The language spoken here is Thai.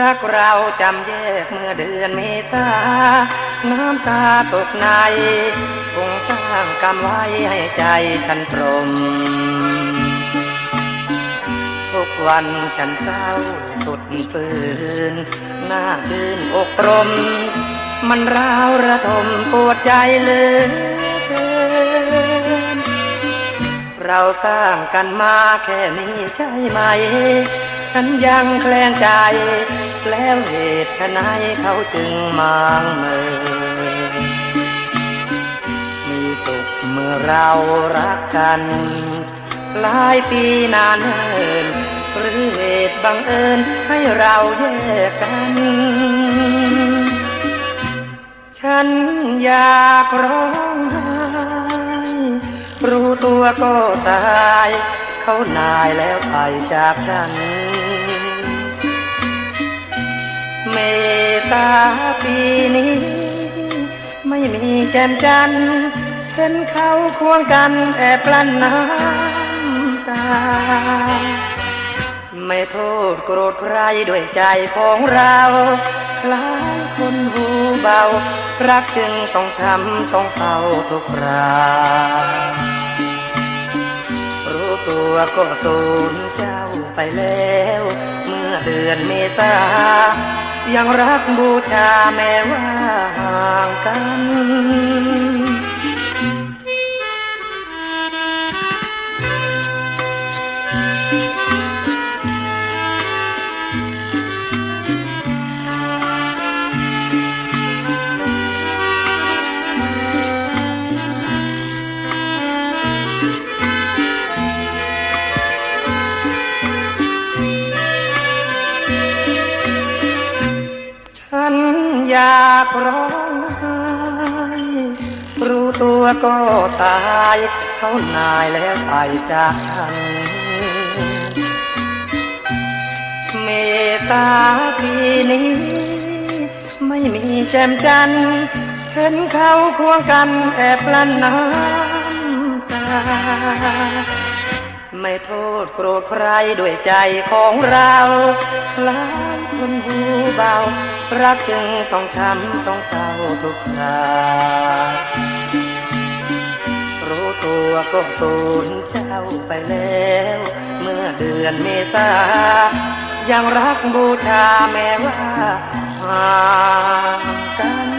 รักเราจำแยกเมื่อเดือนเมษา น้ำตาตกในคงสร้างกรรมไว้ให้ใจฉันตรม ทุกวันฉันเศร้าสุดฝืน หน้าชื่นอกตรม มันร้าวระทมปวดใจเลยเราสร้างกันมาแค่นี้ใช่ไหม ฉันยังแคลงใจ แล้วเหตุไฉนเขาจึงมางเมินมีตุกเมื่อเรารักกัน หลายปีนานเนินหรือเหตุบังเอิญให้เราแยกกัน ฉันอยากร้องไห้รู้ตัวก็ตาย เขานายแล้วไปจากฉันาปีนี้ ไม่มีแจ่มจันเห็นเขาควงกันแอบกลั้นน้ำตา ไม่โทษโกรธใครด้วยใจของเราคล้ายคนหูเบา รักจึงต้องช้ำต้องเศร้าทุกครารู้ตัวก็สูญเจ้าไปแล้ว เมื่อเดือนเมษา ยังรักบูชาแม้ว่าห่างกัน อยากร้องไห้รู้ตัวก็ตายเขานายแล้วไปจากฉัน เมตาปีนี้ ไม่มีแจ่มจันเห็นเขาควงกันแอบลันน้ำตา ไม่โทษโกรธใครด้วยใจของเราหลายคนหูเบา รักจึงต้องช้ำต้องเศร้าทุกครารู้ตัวก็สูญเจ้าไปแล้ว เมื่อเดือนเมษายังรักบูชาแม้ว่าห่างกัน